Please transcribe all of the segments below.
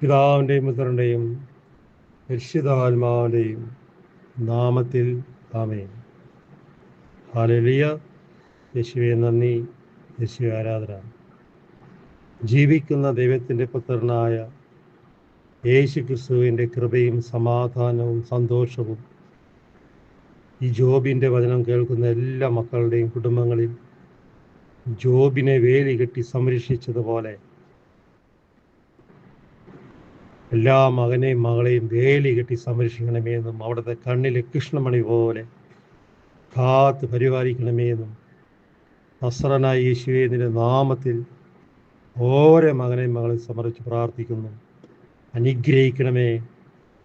പിതാവിന്റെയും പുത്രന്റെയും പരിശുദ്ധാത്മാവിന്റെയും നാമത്തിൽ താമേ ഹാലലിയ യേശുവെ നന്ദി. യേശുവെ ആരാധന. ജീവിക്കുന്ന ദൈവത്തിന്റെ പുത്രനായ യേശു ക്രിസ്തുവിന്റെ കൃപയും സമാധാനവും സന്തോഷവും ഈ ജോബിന്റെ വചനം കേൾക്കുന്ന എല്ലാ മക്കളുടെയും കുടുംബങ്ങളിൽ ജോബിനെ വേലി കെട്ടി സംരക്ഷിച്ചതുപോലെ എല്ലാ മകനെയും മകളെയും വേലി കെട്ടി സംരക്ഷിക്കണമേ എന്നും അവിടുത്തെ കണ്ണിലെ കൃഷ്ണമണി പോലെ കാത്ത് പരിപാലിക്കണമേ എന്നും നസ്രനായ നാമത്തിൽ ഓരോ മകനെയും മകളെയും സമർപ്പിച്ച് പ്രാർത്ഥിക്കുന്നു. അനുഗ്രഹിക്കണമേ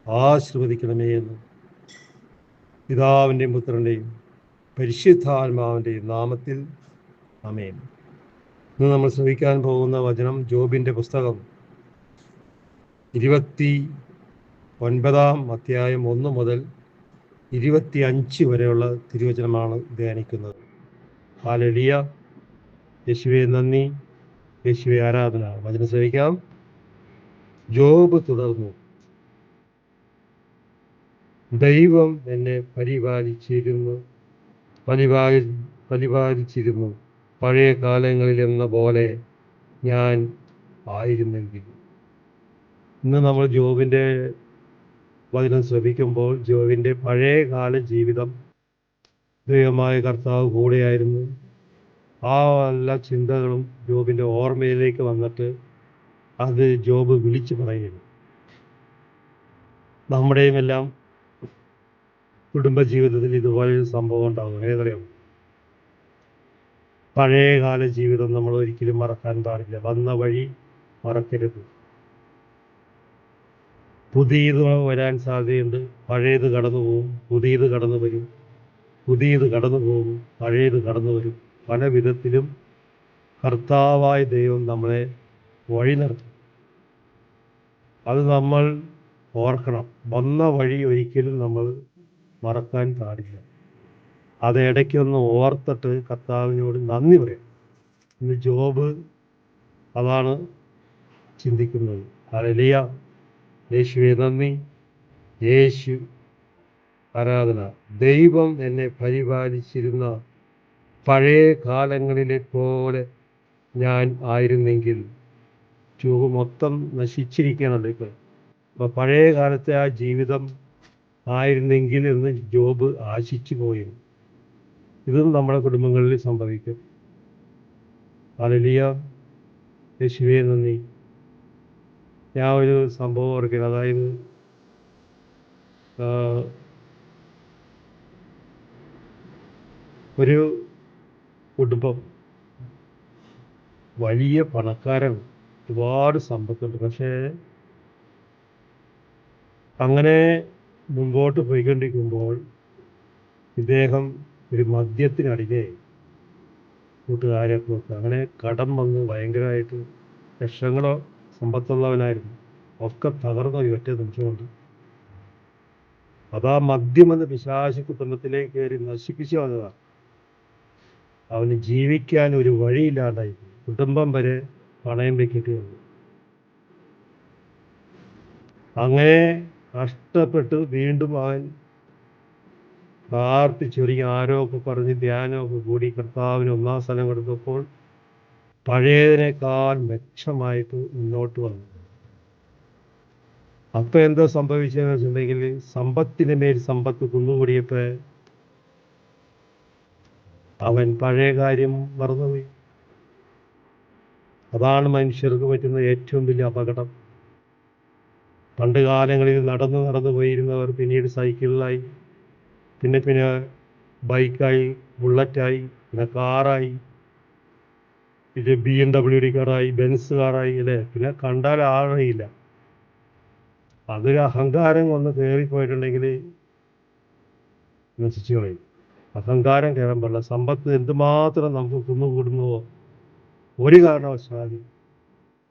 ആശീർവദിക്കണമേ എന്നും പിതാവിന്റെയും പുത്രന്റെയും പരിശുദ്ധാത്മാവിന്റെയും നാമത്തിൽ. അമേൻ ഇന്ന് നമ്മൾ ശ്രമിക്കാൻ പോകുന്ന വചനം ജോബിന്റെ പുസ്തകം. ഇരുപത്തി ഒൻപതാം അധ്യായം ഒന്ന് മുതൽ ഇരുപത്തി അഞ്ച് വരെയുള്ള തിരുവചനമാണ് ധ്യാനിക്കുന്നത്. ഹാലലിയ. യേശുവെ നന്ദി. യേശുവെ ആരാധന. വചന സേവിക്കാം ജോബ് തുടർന്നു. ദൈവം എന്നെ പരിപാലിച്ചിരുന്നു. പരിപാലി പരിപാലിച്ചിരുന്നു പഴയ കാലങ്ങളിൽ എന്ന പോലെ ഞാൻ ആയിരുന്നെങ്കിൽ. ഇന്ന് നമ്മൾ ജോബിന്റെ വചനം ശ്രമിക്കുമ്പോൾ ജോബിന്റെ പഴയ കാല ജീവിതം ദൈവമായ കർത്താവ് കൂടെയായിരുന്നു. ആ എല്ലാ ചിന്തകളും ജോബിന്റെ ഓർമ്മയിലേക്ക് വന്നിട്ട് അത് ജോബ് വിളിച്ചു പറയുന്നു. നമ്മുടെയും എല്ലാം കുടുംബജീവിതത്തിൽ ഇതുപോലൊരു സംഭവം ഉണ്ടാകും. ഏതറിയാം പഴയകാല ജീവിതം നമ്മൾ ഒരിക്കലും മറക്കാൻ പാടില്ല. വന്ന വഴി മറക്കരുത്. പുതിയത് വരാൻ സാധ്യതയുണ്ട്. പഴയത് കടന്നു പോകും. പുതിയത് കടന്നു വരും. പുതിയത് കടന്നു പോകും. പഴയത് കടന്നു വരും. പല വിധത്തിലും കർത്താവായ ദൈവം നമ്മളെ വഴി നടത്തും. അത് നമ്മൾ ഓർക്കണം. വന്ന വഴി ഒരിക്കലും നമ്മൾ മറക്കാൻ പാടില്ല. അത് ഇടയ്ക്കൊന്ന് ഓർത്തിട്ട് കർത്താവിനോട് നന്ദി പറയാം ഇന്ന് ജോബ് അതാണ് ചിന്തിക്കുന്നത്. അലലിയ യേശുവെ നന്ദി. യേശു ആരാധന. ദൈവം എന്നെ പരിപാലിച്ചിരുന്ന പഴയ കാലങ്ങളിലെ പോലെ ഞാൻ ആയിരുന്നെങ്കിൽ ജോബ് മൊത്തം നശിച്ചിരിക്കുകയാണല്ലോ ഇപ്പോൾ അപ്പോൾ പഴയ കാലത്തെ ആ ജീവിതം ആയിരുന്നെങ്കിൽ എന്ന് ജോബ് ആശിച്ചു പോയി. ഇതും നമ്മുടെ കുടുംബങ്ങളിൽ സംഭവിക്കും. അലലിയ യേശുവേ നന്ദി. ഞാൻ ഒരു സംഭവം ഓർക്കുന്നു. അതായത് ഒരു കുടുംബം വലിയ പണക്കാരൻ ഒരുപാട് സമ്പത്തുണ്ട്. പക്ഷേ അങ്ങനെ മുമ്പോട്ട് പോയിക്കൊണ്ടിരിക്കുമ്പോൾ ഇദ്ദേഹം ഒരു മദ്യത്തിനടികെ കൂട്ടുകാരെ കൊടുത്ത് അങ്ങനെ കടം വന്ന് ഭയങ്കരമായിട്ട് ലക്ഷങ്ങളോ സമ്പത്തുള്ളവനായിരുന്നു. ഒക്കെ തകർന്ന ഒറ്റ നിമിഷം കൊണ്ട് അതാ മദ്യം എന്ന പിശാശി കുടുംബത്തിലേക്ക് കയറി നശിപ്പിച്ചു വന്നതാണ് അവന് ജീവിക്കാൻ ഒരു വഴിയില്ലാണ്ടായി. കുടുംബം വരെ പണയം വെക്കേണ്ടി വന്നു. അങ്ങനെ കഷ്ടപ്പെട്ട് വീണ്ടും അവൻ പ്രാർത്ഥിച്ചൊരുങ്ങി. ഒക്കെ പറഞ്ഞ് ധ്യാനമൊക്കെ കൂടി കർത്താവിന് ഒന്നാം സ്ഥലം കൊടുത്തപ്പോൾ പഴയതിനേക്കാൾ മെച്ചമായിട്ട് മുന്നോട്ട് വന്നു. അപ്പൊ എന്താ സംഭവിച്ചതെന്ന് വെച്ചിട്ടുണ്ടെങ്കിൽ സമ്പത്തിന് മേൽ സമ്പത്ത് കുന്നുകൂടിയപ്പോ അവൻ പഴയ കാര്യം മറന്നുപോയി. അതാണ് മനുഷ്യർക്ക് പറ്റുന്ന ഏറ്റവും വലിയ അപകടം. പണ്ട് കാലങ്ങളിൽ നടന്ന് നടന്നു പോയിരുന്നവർ പിന്നീട് സൈക്കിളിലായി പിന്നെ പിന്നെ ബൈക്കായി ബുള്ളറ്റായി പിന്നെ കാറായി പിന്നെ ബി എം ഡബ്ല്യു ഡി കാറായി ബെൻസ് കാറായി അല്ലേ? പിന്നെ കണ്ടാൽ ആറിയില്ല അതൊരു അഹങ്കാരം ഒന്ന് കയറിപ്പോയിട്ടുണ്ടെങ്കിൽ നശിച്ചു കളയും അഹങ്കാരം കയറാൻ പാടില്ല. സമ്പത്ത് എന്തുമാത്രം നമുക്ക് കുന്നുകൂടുന്നുവോ? ഒരു കാരണവശാലും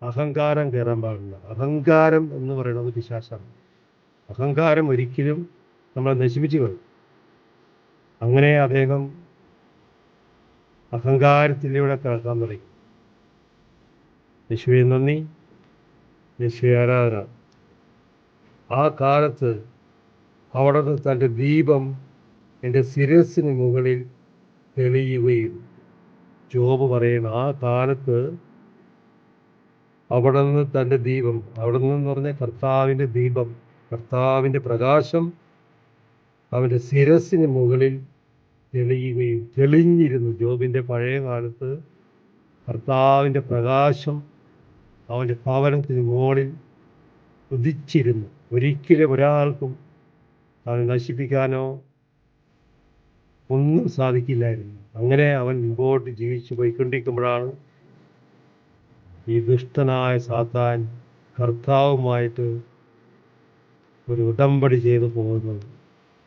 അഹങ്കാരം കയറാൻ പാടില്ല. അഹങ്കാരം എന്ന് പറയുന്നത് പിശാശാണ് അഹങ്കാരം ഒരിക്കലും നമ്മളെ നശിപ്പിച്ചു കളയും. അങ്ങനെ അദ്ദേഹം അഹങ്കാരത്തിലൂടെ കിടക്കാൻ തുടങ്ങി. യേശുവെ നന്ദി. യേശു ആരാധന. ആ കാലത്ത് അവിടുന്ന് തന്റെ ദീപം എന്റെ ശിരസിന് മുകളിൽ തെളിയുകയും ജോബ് പറയുന്ന ആ കാലത്ത് അവിടെ നിന്ന് തന്റെ ദീപം അവിടെ നിന്ന് പറഞ്ഞ കർത്താവിന്റെ ദീപം കർത്താവിന്റെ പ്രകാശം അവന്റെ ശിരസിന് മുകളിൽ തെളിയുകയും തെളിഞ്ഞിരുന്നു. ജോബിന്റെ പഴയ കാലത്ത് കർത്താവിന്റെ പ്രകാശം അവന്റെ സ്ഥാപനത്തിന് മുകളിൽ ഉദിച്ചിരുന്നു. ഒരിക്കലും ഒരാൾക്കും അവനെ നശിപ്പിക്കാനോ ഒന്നും സാധിക്കില്ലായിരുന്നു. അങ്ങനെ അവൻ മുമ്പോട്ട് ജീവിച്ചു പോയിക്കൊണ്ടിരിക്കുമ്പോഴാണ് ഈ ദുഷ്ടനായ സാത്താൻ കർത്താവുമായിട്ട് ഒരു ഉടമ്പടി ചെയ്തു പോകുന്നത്.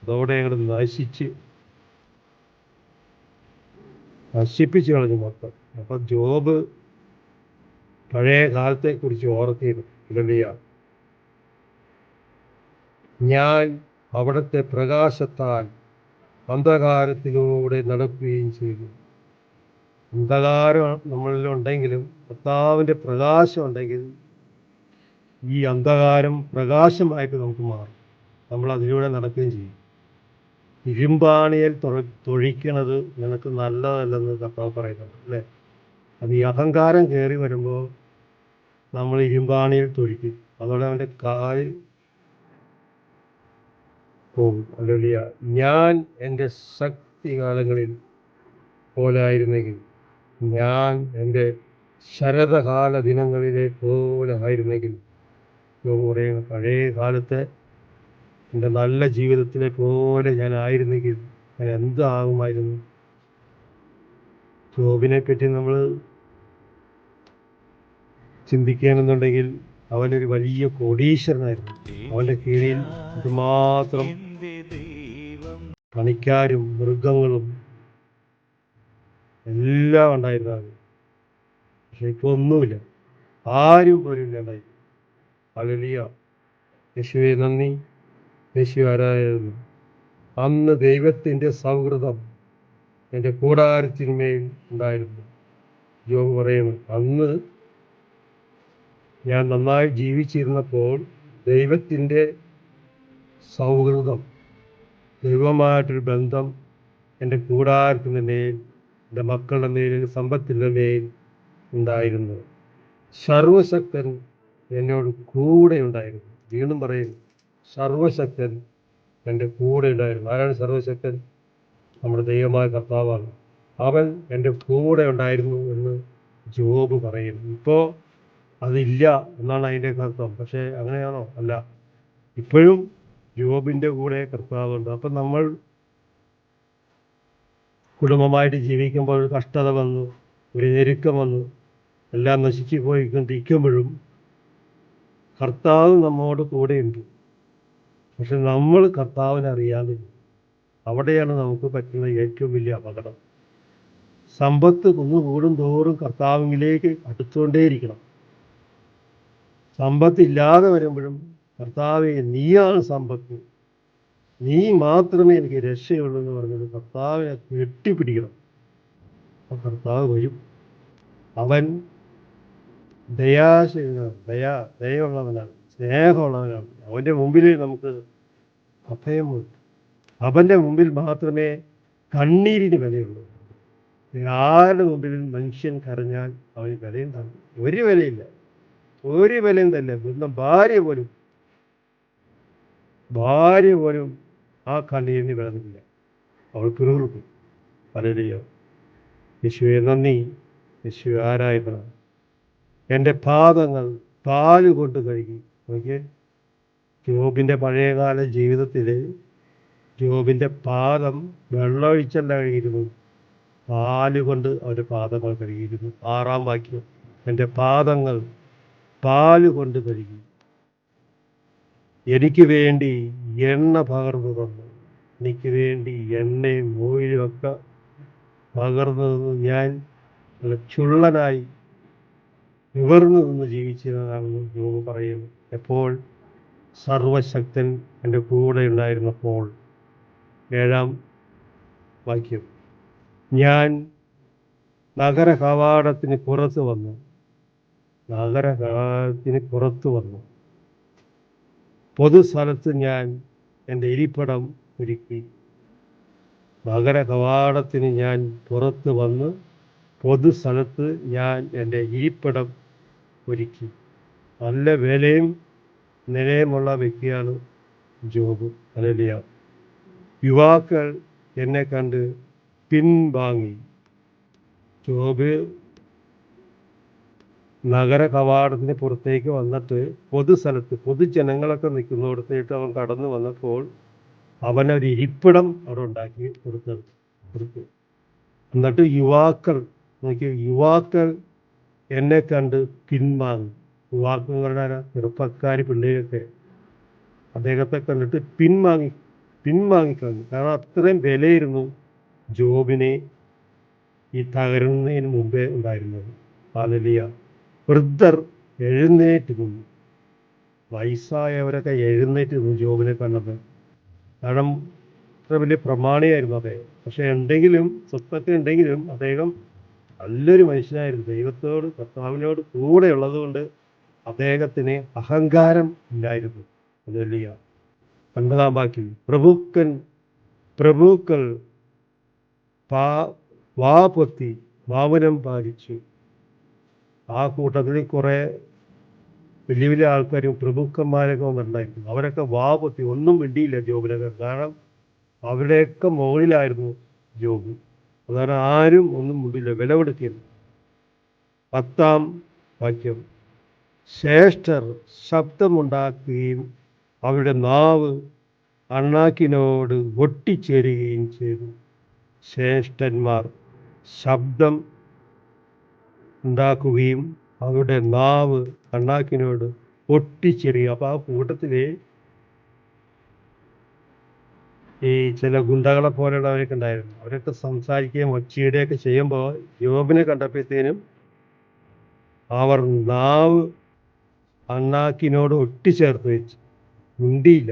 അതോടെ അങ്ങോട്ട് നശിച്ച് നശിപ്പിച്ചു കളഞ്ഞു മൊത്തം. അപ്പം ജോബ് പഴയ കാലത്തെക്കുറിച്ച് ഓർത്തിരുന്നു ഇളനിയ ഞാൻ അവിടുത്തെ പ്രകാശത്താൽ അന്ധകാരത്തിലൂടെ നടക്കുകയും ചെയ്തു. അന്ധകാരം നമ്മളിലുണ്ടെങ്കിലും കർത്താവിന്റെ പ്രകാശം ഉണ്ടെങ്കിൽ ഈ അന്ധകാരം പ്രകാശമായിട്ട് നമുക്ക് മാറും. നമ്മൾ അതിലൂടെ നടക്കുകയും ചെയ്യും. ഇരുമ്പാണിയിൽ തൊഴ തൊഴിക്കണത് നിനക്ക് നല്ലതല്ലെന്ന് കർത്താവ് പറയുന്നുണ്ട് അല്ലേ? അത് ഈ അഹങ്കാരം കയറി വരുമ്പോൾ നമ്മൾ ഇരുമ്പാണിയിൽ തൊഴിക്കും അതോടെ അവന്റെ കാൽ പോകും ഞാൻ എന്റെ ശക്തി കാലങ്ങളിൽ പോലായിരുന്നെങ്കിൽ ഞാൻ എന്റെ ശരതകാല ദിനങ്ങളിലെ പോലെ ആയിരുന്നെങ്കിൽ പറയുന്ന പഴയ കാലത്തെ എന്റെ നല്ല ജീവിതത്തിലെ പോലെ ഞാൻ ആയിരുന്നെങ്കിൽ ഞാൻ എന്താകുമായിരുന്നു? ജോബിനെ പറ്റി നമ്മൾ ചിന്തിക്കുകയാണെന്നുണ്ടെങ്കിൽ അവനൊരു വലിയ കോടീശ്വരനായിരുന്നു. അവന്റെ കീഴിൽ ഇതുമാത്രം പണിക്കാരും മൃഗങ്ങളും എല്ലാം ഉണ്ടായിരുന്നു അവന് പക്ഷെ ഇപ്പോൾ ഒന്നുമില്ല. ആരും പോലും ഇല്ലാണ്ടായി. അലലിയ യേശുവെ നന്ദി. യേശു ആരായിരുന്നു അന്ന് ദൈവത്തിന്റെ സൗഹൃദം എന്റെ കൂടാരത്തിന്മേൽ ഉണ്ടായിരുന്നു. ജോബ് പറയുന്നു അന്ന് ഞാൻ നന്നായി ജീവിച്ചിരുന്നപ്പോൾ ദൈവത്തിന്റെ സൗഹൃദം ദൈവമായിട്ടൊരു ബന്ധം എന്റെ കൂടാരത്തിന്റെ മേൽ എന്റെ മക്കളുടെ മേൽ സമ്പത്തിന്റെ മേൽ ഉണ്ടായിരുന്നു. സർവശക്തൻ എന്നോട് കൂടെ ഉണ്ടായിരുന്നു. വീണ്ടും പറയും സർവശക്തൻ എന്റെ കൂടെ ഉണ്ടായിരുന്നു. ആരാണ് സർവശക്തൻ? നമ്മുടെ ദൈവമായ കർത്താവാണ്. അവൻ എന്റെ കൂടെ ഉണ്ടായിരുന്നു എന്ന് ജോബ് പറയുന്നു. ഇപ്പോൾ അതില്ല എന്നാണ് അതിന്റെ അർത്ഥം. പക്ഷേ അങ്ങനെയാണോ? അല്ല. ഇപ്പോഴും ജോബിന്റെ കൂടെ കർത്താവുണ്ട്. അപ്പം നമ്മൾ കുടുംബമായിട്ട് ജീവിക്കുമ്പോൾ ഒരു കഷ്ടത വന്നു ഒരു ഞെരുക്കം വന്നു എല്ലാം നശിച്ചു പോയിക്കൊണ്ടിരിക്കുമ്പോഴും കർത്താവ് നമ്മോട് കൂടെയുണ്ട്. പക്ഷെ നമ്മൾ കർത്താവിനെ അറിയാതെ അവിടെയാണ് നമുക്ക് പറ്റുന്ന ഏറ്റവും വലിയ അപകടം. സമ്പത്ത് കുന്നുകൂടും തോറും കർത്താവിലേക്ക് അടുത്തുകൊണ്ടേയിരിക്കണം. സമ്പത്തില്ലാതെ വരുമ്പോഴും കർത്താവെ നീയാണ് സമ്പത്ത്. നീ മാത്രമേ എനിക്ക് രക്ഷയുള്ളൂ എന്ന് പറഞ്ഞത് കർത്താവിനെ കെട്ടിപ്പിടിക്കണം അപ്പം കർത്താവ് വരും. അവൻ ദയാശീലനാണ്. ദയാ ദയുള്ളവനാണ് സ്നേഹമുള്ളവനാണ്. അവന്റെ മുമ്പിൽ നമുക്ക് അഭയമുണ്ട്. അവന്റെ മുമ്പിൽ മാത്രമേ കണ്ണീരിന് വിലയുള്ളൂ. ആരുടെ മുമ്പിൽ മനുഷ്യൻ കരഞ്ഞാൽ അവന് വിലയും തന്നെ ഒരു വിലയില്ല. ഒരു വിലയും തന്നെ സ്വന്തം ഭാര്യ പോലും. ഭാര്യ പോലും ആ കണ്ണീരിന് വിളന്നില്ല അവൾ പിറുപിറുത്തു പലരെയോ യേശുവെ നന്ദി. യേശു ആരായിരുന്ന എന്റെ പാദങ്ങൾ പാൽ കൊണ്ട് കഴുകി. നോക്കിയേ. ജോബിന്റെ പഴയകാല ജീവിതത്തിൽ ജോബിന്റെ പാദം വെള്ളമൊഴിച്ചല്ല കഴുകിയിരുന്നു. പാൽ കൊണ്ട് അവരുടെ പാദങ്ങൾ കഴുകിയിരുന്നു. ആറാം വാക്യം. എന്റെ പാദങ്ങൾ പാൽ കൊണ്ട് കഴുകി. എനിക്ക് വേണ്ടി എണ്ണ പകർന്നു തന്നു. എനിക്ക് വേണ്ടി എണ്ണയും ഓയിലുമൊക്കെ പകർന്നു തന്നു. ഞാൻ ചുള്ളനായി വിവർന്നു നിന്ന് ജീവിച്ചതാണെന്ന് ജോബ് പറയുന്നു എപ്പോൾ? സർവശക്തൻ എന്റെ കൂടെ ഉണ്ടായിരുന്നപ്പോൾ. ഏഴാം വാക്യം. ഞാൻ നഗര കവാടത്തിന് പുറത്ത് വന്നു. നഗരത്തിന് പുറത്തു വന്നു. പൊതുസ്ഥലത്ത് ഞാൻ എന്റെ ഇരിപ്പിടം ഒരുക്കി. നഗര കവാടത്തിന് ഞാൻ പുറത്ത് വന്ന് പൊതുസ്ഥലത്ത് ഞാൻ എന്റെ ഇരിപ്പിടം ഒരുക്കി. നല്ല വിലയും നിലയുമുള്ള വ്യക്തിയാണ് ജോബ് അലലിയ. യുവാക്കൾ എന്നെ കണ്ട് പിൻവാങ്ങി. ജോബ് നഗര കവാടത്തിന് പുറത്തേക്ക് വന്നിട്ട് പൊതുസ്ഥലത്ത് പൊതുജനങ്ങളൊക്കെ നിൽക്കുന്നിടത്തേക്ക് അവൻ കടന്നു വന്നപ്പോൾ അവനൊരു ഇരിപ്പിടം അവിടെ ഉണ്ടാക്കി കൊടുത്തത് കൊടുത്തു. എന്നിട്ട് യുവാക്കൾ നോക്കി യുവാക്കൾ എന്നെ കണ്ട് പിൻവാങ്ങി. യുവാക്കളുടെ ചെറുപ്പക്കാർ പിള്ളേരൊക്കെ. അദ്ദേഹത്തെ കണ്ടിട്ട് പിൻവാങ്ങി പിൻവാങ്ങിക്കളഞ്ഞു കാരണം അത്രയും വിലയിരുന്നു ജോബിനെ ഈ തകരുന്നതിന് മുമ്പേ ഉണ്ടായിരുന്നത്. പാലലിയ വൃദ്ധർ എഴുന്നേറ്റ് നിന്നു. വയസ്സായവരൊക്കെ എഴുന്നേറ്റ് നിന്നു ജോബിനെ കണ്ടത്. കാരണം അത്ര വലിയ പ്രമാണിയായിരുന്നു അദ്ദേഹം. പക്ഷെ ഉണ്ടെങ്കിലും സ്വത്തൊക്കെ ഉണ്ടെങ്കിലും അദ്ദേഹം നല്ലൊരു മനുഷ്യനായിരുന്നു. ദൈവത്തോട് കർത്താവിനോട് കൂടെ ഉള്ളതുകൊണ്ട് അദ്ദേഹത്തിന് അഹങ്കാരം ഇല്ലായിരുന്നു. അത് വലിയ ഒൻപതാം ബാക്കി പ്രഭുക്കൻ പ്രഭുക്കൾ പാ വാ പൊത്തി വാമനം പാലിച്ചു. ആ കൂട്ടത്തിൽ കുറേ വലിയ വലിയ ആൾക്കാരും പ്രമുഖന്മാരൊക്കെ വന്നിട്ടുണ്ടായിരുന്നു. അവരൊക്കെ വാ പൊത്തി ഒന്നും മിണ്ടിയില്ല ജോബിനൊക്കെ. കാരണം അവരുടെയൊക്കെ മുകളിലായിരുന്നു ജോബ്. അതാണ് ആരും ഒന്നും മുണ്ടില്ല വില കൊടുക്കില്ല പത്താം വാക്യം. ശ്രേഷ്ഠർ ശബ്ദമുണ്ടാക്കുകയും അവരുടെ നാവ് അണ്ണാക്കിനോട് ഒട്ടിച്ചേരുകയും ചെയ്തു. ശ്രേഷ്ഠന്മാർ ശബ്ദം ഉണ്ടാക്കുകയും അവരുടെ നാവ് കണ്ണാക്കിനോട് ഒട്ടിച്ചെറിയുക അപ്പോൾ ആ കൂട്ടത്തിലെ ഈ ചില ഗുണ്ടകളെ പോലെയുള്ളവരൊക്കെ ഉണ്ടായിരുന്നു. അവരൊക്കെ സംസാരിക്കുകയും ഒച്ചയിടുകയൊക്കെ ചെയ്യുമ്പോൾ യോബിനെ കണ്ടപ്പോഴത്തേനും അവർ നാവ് അണ്ണാക്കിനോട് ഒട്ടിച്ചേർത്ത് വെച്ചു. മിണ്ടിയില്ല.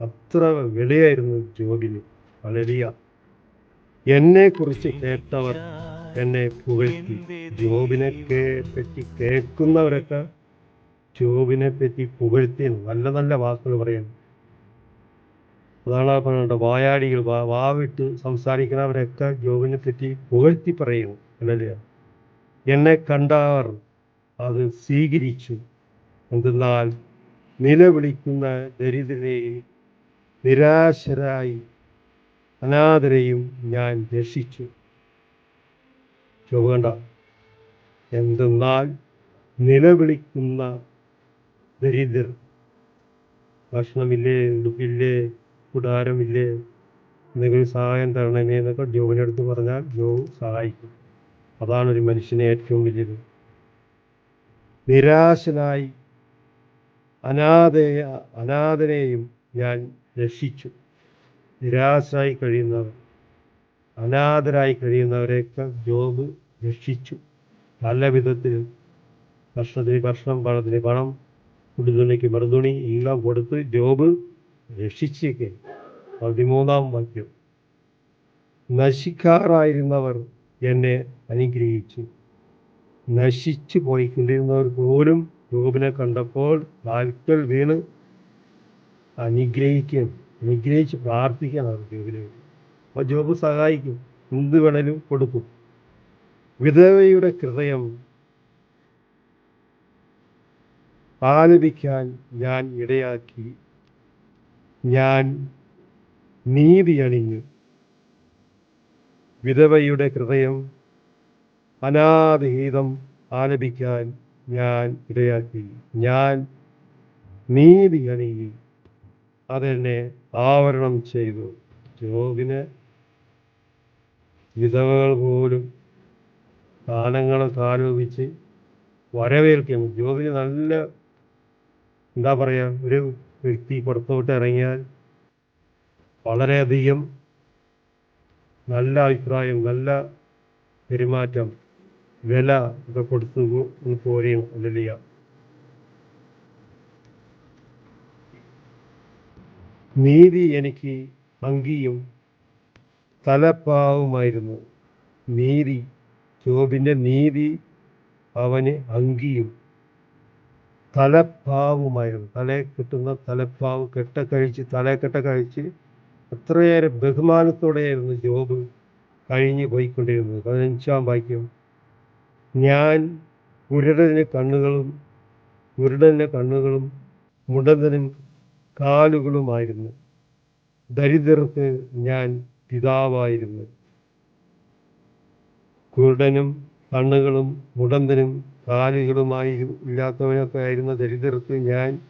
അത്ര വിലയായിരുന്നു ജോബിന് വളരെയ എന്നെക്കുറിച്ച് കേട്ടവർ എന്നെ പുകഴ്ത്തി. ജോബിനെ പറ്റി കേൾക്കുന്നവരൊക്കെ ജോബിനെ പറ്റി പുകഴ്ത്തി നല്ല നല്ല വാക്കുകൾ പറയുന്നു അതാണ് പറയുന്നത് വായാടികൾ വാ വാവിട്ട് സംസാരിക്കുന്നവരൊക്കെ ജോബിനെ പറ്റി പുകഴ്ത്തി പറയുന്നു അല്ലല്ലേ എന്നെ കണ്ടവർ അത് സ്വീകരിച്ചു. എന്തെന്നാൽ നിലവിളിക്കുന്ന ദരിദ്രരെയും നിരാശരായി അനാഥരെയും ഞാൻ രക്ഷിച്ചു. ചുവണ്ട എന്തെന്നാൽ നിലവിളിക്കുന്ന ദരിദ്രർ. ഭക്ഷണമില്ലേ ഉടുപ്പില്ലേ കുടാരമില്ലേ എന്തെങ്കിലും സഹായം തരണമേ എന്നൊക്കെ ജോബിനടുത്ത് പറഞ്ഞാൽ ജോബ് സഹായിക്കും. അതാണ് ഒരു മനുഷ്യനെ ഏറ്റവും വലിയത്. നിരാശനായി അനാഥയ അനാഥനെയും ഞാൻ രക്ഷിച്ചു. നിരാശനായി കഴിയുന്നവർ. അനാഥരായി കഴിയുന്നവരെയൊക്കെ ജോബ് രക്ഷിച്ചു. നല്ല വിധത്തിൽ ഭക്ഷണത്തിന് ഭക്ഷണം പണത്തിന് പണം ഉടുതുണിക്ക് മറുതുണി എല്ലാം കൊടുത്ത് ജോബ് രക്ഷിച്ചേക്കെ. പതിമൂന്നാം വാക്യം. നശിക്കാറായിരുന്നവർ എന്നെ അനുഗ്രഹിച്ചു. നശിച്ചു പോയിക്കൊണ്ടിരുന്നവർ പോലും ജോബിനെ കണ്ടപ്പോൾ വാൽക്കൽ വീണ് അനുഗ്രഹിക്കും അനുഗ്രഹിച്ച് പ്രാർത്ഥിക്കണം ജോബിന്. വേണ്ടി ജോബ് സഹായിക്കും. എന്ത് വേണേലും കൊടുക്കും. വിധവയുടെ ഹൃദയം ആലപിക്കാൻ ഞാൻ ഇടയാക്കി. ഞാൻ നീതി അണിഞ്ഞു വിധവയുടെ ഹൃദയം അനാഥഗീതം ആലപിക്കാൻ ഞാൻ ഇടയാക്കി. ഞാൻ നീതി അണിഞ്ഞു അതെന്നെ ആവരണം ചെയ്തു. ജോബിന് വിധവകൾ പോലും ദാനങ്ങളെ ആലോപിച്ച് വരവേൽക്കും ജോബിന് നല്ല എന്താ പറയുക ഒരു വ്യക്തി പുറത്തോട്ട് ഇറങ്ങിയാൽ വളരെയധികം നല്ല അഭിപ്രായം നല്ല പെരുമാറ്റം വില ഒക്കെ കൊടുത്തു പോരെയും അല്ലല്ല നീതി എനിക്ക് അങ്കിയും തലപ്പാവുമായിരുന്നു. നീതി ജോബിന്റെ നീതി അവന് അങ്കിയും. തലപ്പാവുമായിരുന്നു. തലയെ കിട്ടുന്ന തലപ്പാവ് കെട്ട കഴിച്ച് തലക്കെട്ട കഴിച്ച് അത്രയേറെ ബഹുമാനത്തോടെയായിരുന്നു ജോബ് കഴിഞ്ഞു പോയിക്കൊണ്ടിരുന്നത്. പതിനഞ്ചാം വാക്യം. ഞാൻ കുരുടന് കണ്ണുകളും കുരുടന് കണ്ണുകളും മുടന്തനും കാലുകളുമായിരുന്നു. ദരിദ്രർക്ക് ഞാൻ പിതാവായിരുന്നു. കുരുടനും കണ്ണുകളും മുടന്തനും കാലുകളുമായി ഇല്ലാത്തവനൊക്കെ ആയിരുന്ന ദരിദ്രർക്ക് ഞാൻ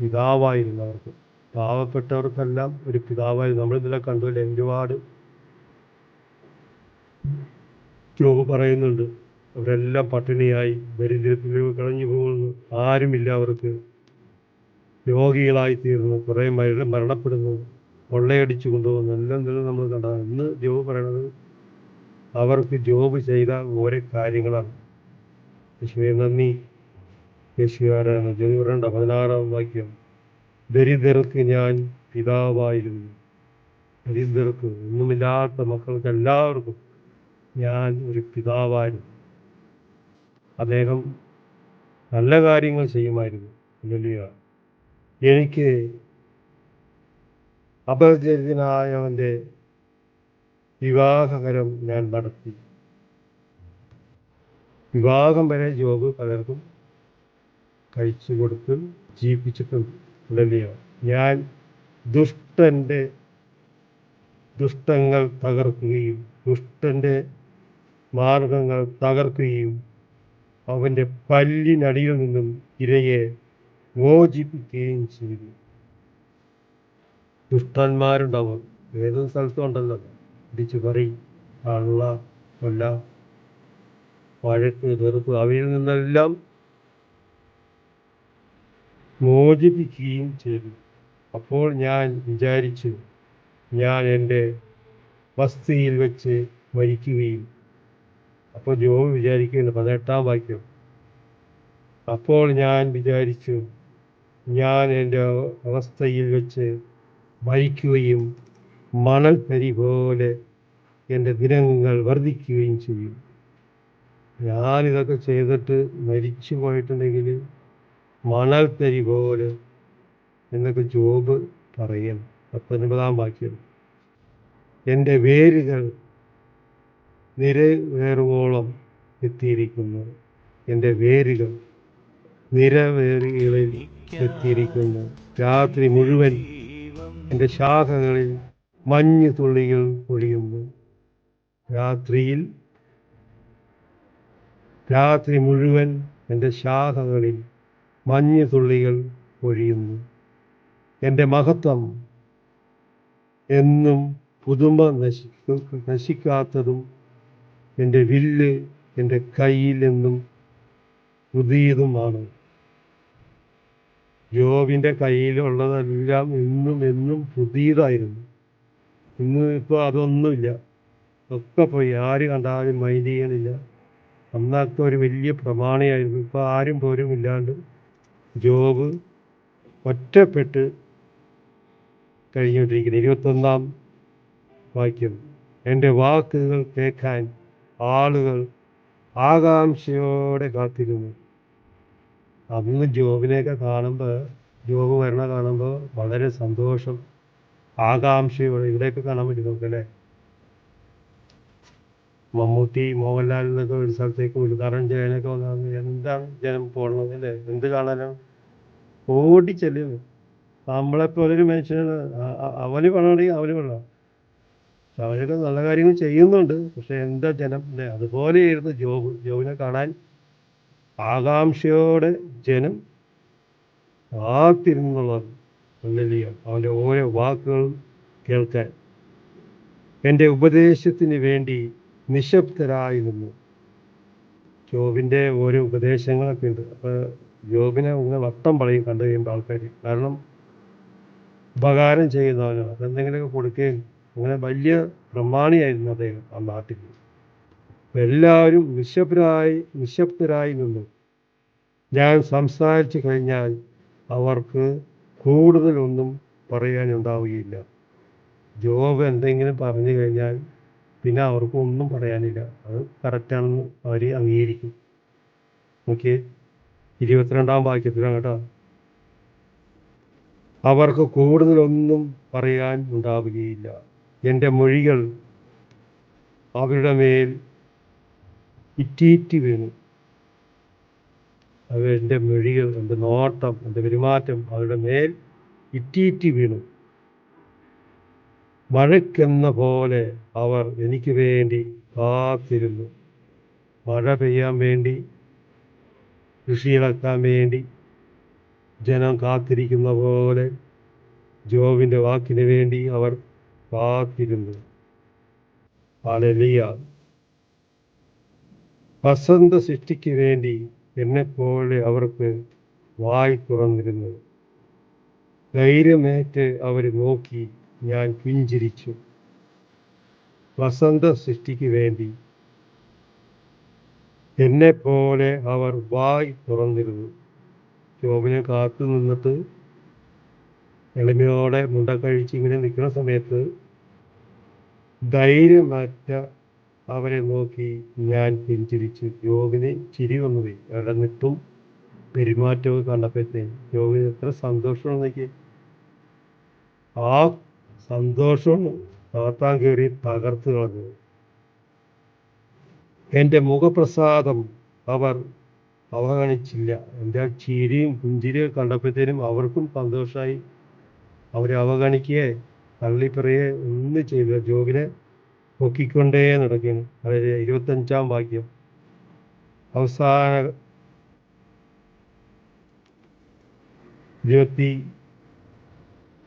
പിതാവായിരുന്നു അവർക്ക് പാവപ്പെട്ടവർക്കെല്ലാം ഒരു പിതാവായിരുന്നു. നമ്മളിതിലെ കണ്ടുപോലെ ഒരുപാട് ജോബ് പറയുന്നുണ്ട്. അവരെല്ലാം പട്ടിണിയായി ദരിദ്രത്തിൽ കളഞ്ഞു പോകുന്നു. ആരുമില്ല അവർക്ക്. രോഗികളായി തീർന്നു കുറേ മര മരണപ്പെടുന്നു. കൊള്ളയടിച്ചു കൊണ്ടുപോകുന്നു എല്ലാം തന്നെ നമ്മൾ കണ്ടതാണ്. ഇന്ന് ജോബ് പറയുന്നത് അവർക്ക് ജോബ് ചെയ്ത ഓരോ കാര്യങ്ങളാണ്. യേശുവെ നന്ദി. യേശുവാരാണ് ജോലി പറയേണ്ട പതിനാറാം വാക്യം. ദരിദ്രർക്ക് ഞാൻ പിതാവായിരുന്നു. ദരിദ്രർക്ക് ഒന്നുമില്ലാത്ത മക്കൾക്ക് എല്ലാവർക്കും ഞാൻ ഒരു പിതാവായിരുന്നു. അദ്ദേഹം നല്ല കാര്യങ്ങൾ ചെയ്യുമായിരുന്നു. എനിക്ക് അപരിചിതനായവന്റെ വിവാഹകരം ഞാൻ നടത്തി. വിവാഹം വരെ ജോബ് പലർക്കും കഴിച്ചു കൊടുത്ത് ജീവിപ്പിച്ചിട്ടുണ്ട് ഉടനെയോ ഞാൻ ദുഷ്ടന്റെ ദുഷ്ടങ്ങൾ തകർക്കുകയും ദുഷ്ടന്റെ മാർഗങ്ങൾ തകർക്കുകയും അവന്റെ പല്ലിനടിയിൽ നിന്നും ഇരയെ മോചിപ്പിക്കുകയും ചെയ്തു. ദുഷ്ടന്മാരുണ്ടാവും. ഏത് സ്ഥലത്തും ഉണ്ടല്ലോ ഇടിച്ചു പറി കള്ള കൊല്ല വഴക്ക് വെറുപ്പ് അവയിൽ നിന്നെല്ലാം മോചിപ്പിക്കുകയും ചെയ്തു. അപ്പോൾ ഞാൻ വിചാരിച്ചു ഞാൻ എന്റെ വസ്തിയിൽ വെച്ച് മരിക്കുകയും. അപ്പോൾ ജോബ് വിചാരിക്കുകയാണ് പതിനെട്ടാം വാക്യം. അപ്പോൾ ഞാൻ വിചാരിച്ചു ഞാൻ എന്റെ അവസ്ഥയിൽ വെച്ച് മരിക്കുകയും കരി പോലെ എന്റെ ദിനങ്ങൾ വർദ്ധിക്കുകയും ചെയ്യും. ഞാനിതൊക്കെ ചെയ്തിട്ട് മരിച്ചു പോയിട്ടുണ്ടെങ്കിൽ മണൽത്തരി പോലെ എന്നൊക്കെ ജോബ് പറയും. പത്തൊൻപതാം വാക്യം. എന്റെ വേരുകൾ നിരവേറുവോളം എത്തിയിരിക്കുന്നു. എന്റെ വേരുകൾ നിരവേറികളിൽ എത്തിയിരിക്കുന്നു. രാത്രി മുഴുവൻ എന്റെ ശാഖകളിൽ മഞ്ഞ് തുള്ളികൾ പൊഴിയുമ്പോൾ രാത്രിയിൽ രാത്രി മുഴുവൻ എന്റെ ശാഖകളിൽ മഞ്ഞ് തുള്ളികൾ പൊഴിയുന്നു എന്റെ മഹത്വം എന്നും പുതുമ നശിക്ക നശിക്കാത്തതും എന്റെ വില്ല് എന്റെ കയ്യിൽ എന്നും പുതിയതുമാണ് ജോബിന്റെ കയ്യിലുള്ളതെല്ലാം എന്നും എന്നും പുതിയതായിരുന്നു. ഇന്ന് ഇപ്പോൾ അതൊന്നുമില്ല. ഒക്കെ പോയി. ആര് കണ്ടാലും മൈൻഡ് ചെയ്യണില്ല. അന്നത്തെ ഒരു വലിയ പ്രമാണിയായിരുന്നു. ഇപ്പോൾ ആരും പോലും ഇല്ലാണ്ട് ജോബ് ഒറ്റപ്പെട്ട് കഴിഞ്ഞുകൊണ്ടിരിക്കുന്നു. ഇരുപത്തൊന്നാം വാക്യം. എന്റെ വാക്കുകൾ കേൾക്കാൻ ആളുകൾ ആകാംക്ഷയോടെ കാത്തിരുന്നു. അന്ന് ജോബിനെയൊക്കെ കാണുമ്പോൾ ജോബ് വരണ കാണുമ്പോൾ വളരെ സന്തോഷം ആകാംക്ഷയോടെ ഇവിടെയൊക്കെ കാണാൻ പറ്റും നമുക്കല്ലേ? മമ്മൂട്ടി മോഹൻലാൽ എന്നൊക്കെ ഒരു സ്ഥലത്തേക്ക് ഉദ്ഘാടനം ചെയ്യാനൊക്കെ വന്നാൽ എന്താണ് ജനം പോകണത് അല്ലേ? എന്ത് കാണാനാണ്? ഓടിച്ചെല്ലുന്നു നമ്മളെപ്പോലെ ഒരു മനുഷ്യനാണ്. അവന് പണമാണെങ്കിൽ അവന് പണം അവരൊക്കെ നല്ല കാര്യങ്ങൾ ചെയ്യുന്നുണ്ട്. പക്ഷെ എന്താ ജനം? അല്ലേ അതുപോലെയായിരുന്നു ജോബ്. ജോബിനെ കാണാൻ ആകാംക്ഷയോടെ ജനം കാത്തിരുന്നുള്ള ഹല്ലേലൂയ. അവന്റെ ഓരോ വാക്കുകളും കേൾക്കാൻ. എന്റെ ഉപദേശത്തിന് വേണ്ടി നിശബ്ദരായിരുന്നു. ജോബിന്റെ ഓരോ ഉപദേശങ്ങളൊക്കെ ഉണ്ട്. അപ്പോൾ ജോബിനെ ഇങ്ങനെ വട്ടം പറയും കണ്ടു കഴിയുമ്പോൾ ആൾക്കാർ. കാരണം ഉപകാരം ചെയ്യുന്നവനാണ്. അതെന്തെങ്കിലുമൊക്കെ കൊടുക്കുകയും അങ്ങനെ വലിയ പ്രമാണിയായിരുന്നു അദ്ദേഹം ആ നാട്ടിൽ. എല്ലാവരും നിശബ്ദരായി നിശബ്ദരായി നിന്നു. ഞാൻ സംസാരിച്ചു കഴിഞ്ഞാൽ അവർക്ക് കൂടുതലൊന്നും പറയാനുണ്ടാവുകയില്ല. ജോബ് എന്തെങ്കിലും പറഞ്ഞു കഴിഞ്ഞാൽ പിന്നെ അവർക്ക് ഒന്നും പറയാനില്ല. അത് കറക്റ്റാണെന്ന് അവർ അംഗീകരിക്കും. നോക്കി ഇരുപത്തിരണ്ടാം വാക്യത്തിലാണ് കേട്ടോ. അവർക്ക് കൂടുതലൊന്നും പറയാൻ ഉണ്ടാവുകയില്ല. എന്റെ മൊഴികൾ അവരുടെ മേൽ ഇറ്റീറ്റി വീണു. അവരുടെ മൊഴികൾ എന്റെ നോട്ടം എന്റെ പെരുമാറ്റം അവരുടെ മേൽ ഇറ്റീറ്റി വീണു. മഴയ്ക്കെന്ന പോലെ അവർ എനിക്ക് വേണ്ടി കാത്തിരുന്നു. മഴ പെയ്യാൻ വേണ്ടി കൃഷിയിളക്കാൻ വേണ്ടി ജനം കാത്തിരിക്കുന്ന പോലെ ജോബിന്റെ വാക്കിന് വേണ്ടി അവർ കാത്തിരുന്നു. ഹല്ലേലൂയ. വസന്ത സൃഷ്ടിക്ക് വേണ്ടി എന്നെപ്പോലെ അവർക്ക് വായി തുറന്നിരുന്നു ധൈര്യമേറ്റ് അവർ നോക്കി ഞാൻ പിഞ്ചിരിച്ചു. വസന്ത സൃഷ്ടിക്ക് വേണ്ടി എന്നെപ്പോലെ അവർ വായി തുറന്നിരുന്നു. ജോബിനെ കാത്തു നിന്നിട്ട് എളിമയോടെ മുണ്ട കഴിച്ച് ഇങ്ങനെ നിൽക്കുന്ന സമയത്ത് ധൈര്യമറ്റ അവരെ നോക്കി ഞാൻ പിന്തിരിച്ചു യോഗിന് ചിരി വന്നുപോയി അവിടെ നിട്ടും പെരുമാറ്റവും കണ്ടപ്പോഴത്തേ യോഗിന് എത്ര സന്തോഷമാണ് നോക്കി ആ സന്തോഷം താത്താൻ കയറി തകർത്ത് കളഞ്ഞു. എന്റെ മുഖപ്രസാദം അവർ അവഗണിച്ചില്ല. എന്റെ ചിരിയും പുഞ്ചിരിയും കണ്ടപ്പോഴത്തേനും അവർക്കും സന്തോഷമായി. അവരെ അവഗണിക്കുകയെ തള്ളിപ്പറയെ ഒന്നും ചെയ്തില്ല. ജോബിനെ പൊക്കിക്കൊണ്ടേ നടക്കുകയാണ് അതായത് ഇരുപത്തഞ്ചാം വാക്യം അവസാന ഇരുപത്തി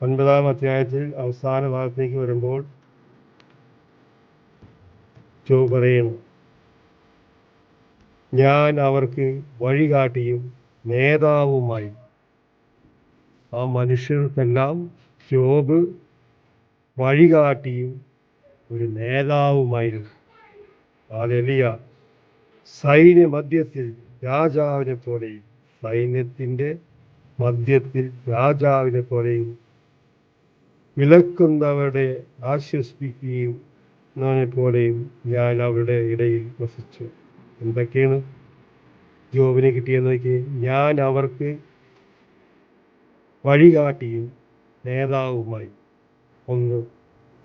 ഒൻപതാം അധ്യായത്തിൽ അവസാന ഭാഗത്തേക്ക് വരുമ്പോൾ ജോ പറയുന്നു ഞാൻ അവർക്ക് വഴികാട്ടിയും നേതാവുമായി ആ മനുഷ്യർക്കെല്ലാം ജോബ് വഴികാട്ടിയും ഒരു നേതാവുമായിരുന്നു. ആലിയ സൈന്യ മധ്യത്തിൽ രാജാവിനെ പോലെയും സൈന്യത്തിന്റെ മധ്യത്തിൽ രാജാവിനെ പോലെയും വിലക്കുന്നവരുടെ ആശ്വസിപ്പിക്കുകയും പോലെയും ഞാൻ അവരുടെ ഇടയിൽ വസിച്ചു. എന്തൊക്കെയാണ്? ജോബിനെ കിട്ടിയെന്ന് നോക്കി ഞാൻ അവർക്ക് വഴികാട്ടിയും നേതാവുമായി ഒന്ന്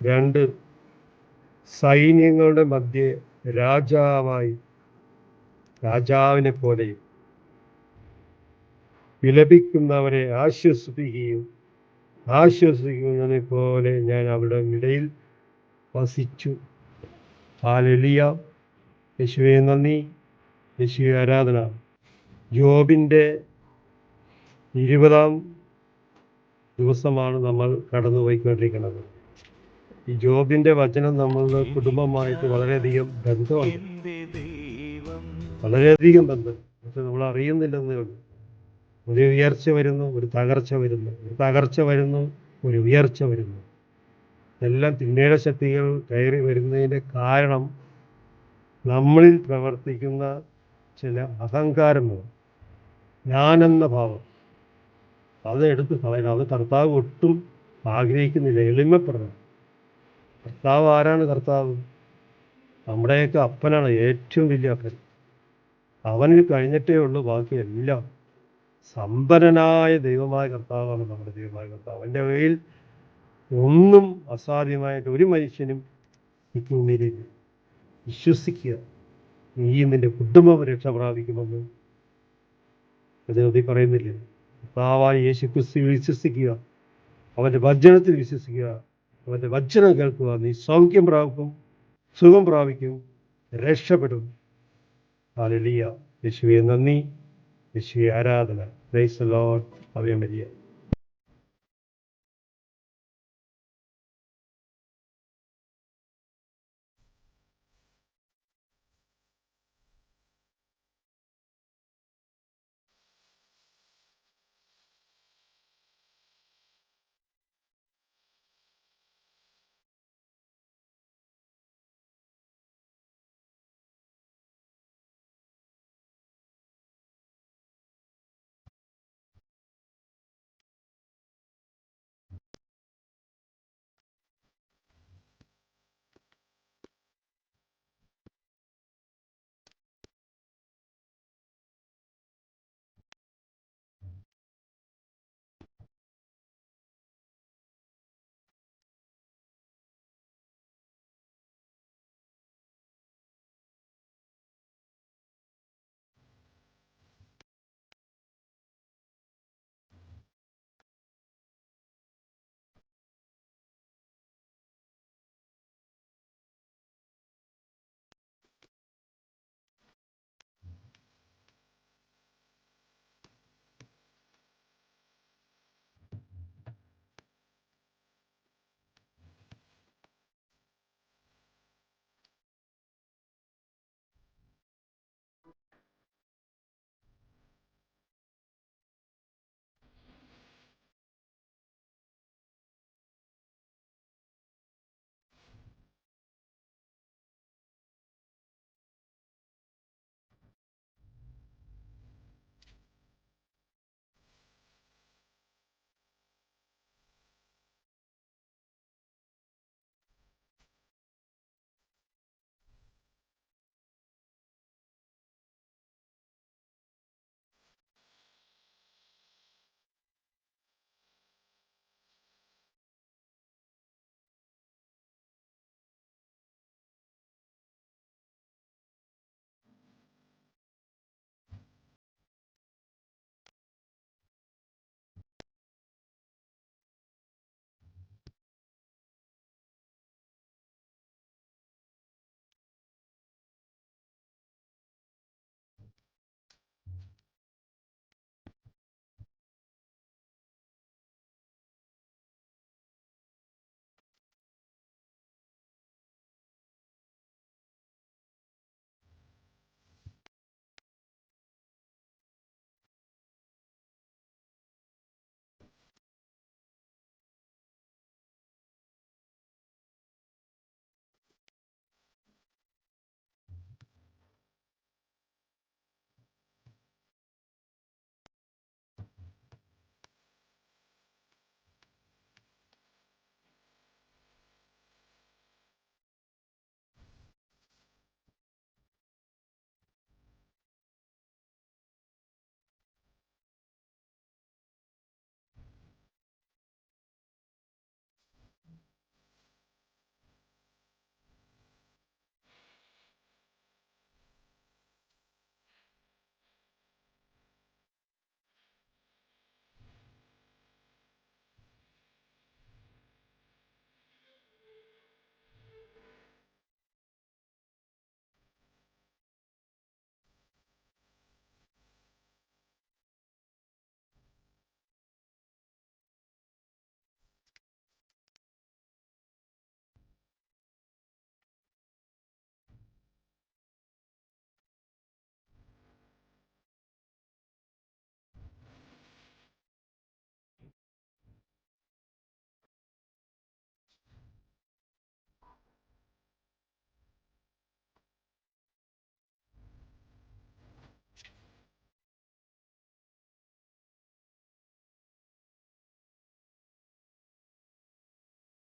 രണ്ട് സൈന്യങ്ങളുടെ മധ്യേ രാജാവായി രാജാവിനെ പോലെ വിലപിക്കുന്നവരെ ആശ്വസിപ്പിക്കുകയും ആശ്വസിക്കുന്നതിനെ പോലെ ഞാൻ അവിടെ ഇടയിൽ വസിച്ചു. ഹാലലിയ യേശുവെ നന്ദി. യേശുവെ ആരാധന. ജോബിന്റെ ഇരുപതാം ദിവസമാണ് നമ്മൾ കടന്നുപോയിക്കൊണ്ടിരിക്കുന്നത്. ഈ ജോബിന്റെ വചനം നമ്മളുടെ കുടുംബമായിട്ട് വളരെയധികം ബന്ധമുണ്ട് വളരെയധികം ബന്ധം. പക്ഷെ നമ്മൾ അറിയുന്നില്ലെന്നേ ഒരു ഉയർച്ച വരുന്നു ഒരു തകർച്ച വരുന്നു. ഒരു തകർച്ച വരുന്നു ഒരു ഉയർച്ച വരുന്നു. എല്ലാം തിന്മയുടെ ശക്തികൾ കയറി വരുന്നതിന്റെ കാരണം നമ്മളിൽ പ്രവർത്തിക്കുന്ന ചില അഹങ്കാരങ്ങൾ ഞാനെന്ന ഭാവം അത് എടുത്ത് കളയണം. അത് കർത്താവ് ഒട്ടും ആഗ്രഹിക്കുന്നില്ല. എളിമപ്പെടണം. കർത്താവ് ആരാണ് കർത്താവ്? നമ്മുടെയൊക്കെ അപ്പനാണ് ഏറ്റവും വലിയ അപ്പൻ. അവനിൽ കഴിഞ്ഞിട്ടേ ഉള്ളൂ ബാക്കി എല്ലാം. സമ്പന്നനായ ദൈവമായ കർത്താവാണ് നമ്മുടെ ദൈവമായ കർത്താവ്. അവന്റെ കയ്യിൽ ഒന്നും അസാധ്യമായിട്ട് ഒരു മനുഷ്യനും ഈ ഭൂമിയിൽ വിശ്വസിക്കുക. നീയും നിന്റെ കുടുംബം രക്ഷ പ്രാപിക്കുമെന്ന്. ഇതിനതി പറയുന്നില്ലേ? കർത്താവായ യേശു ക്രിസ്തു വിശ്വസിക്കുക. അവന്റെ ഭജനത്തിൽ വിശ്വസിക്കുക. അവന്റെ വചനം കേൾക്കുക. നീ സൗഖ്യം പ്രാപിക്കും സുഖം പ്രാപിക്കും രക്ഷപ്പെടും. ഹാലലിയ യേശുവെ നന്ദി. യേശുവെ ആരാധന. Praise Lord. അവയമരിയ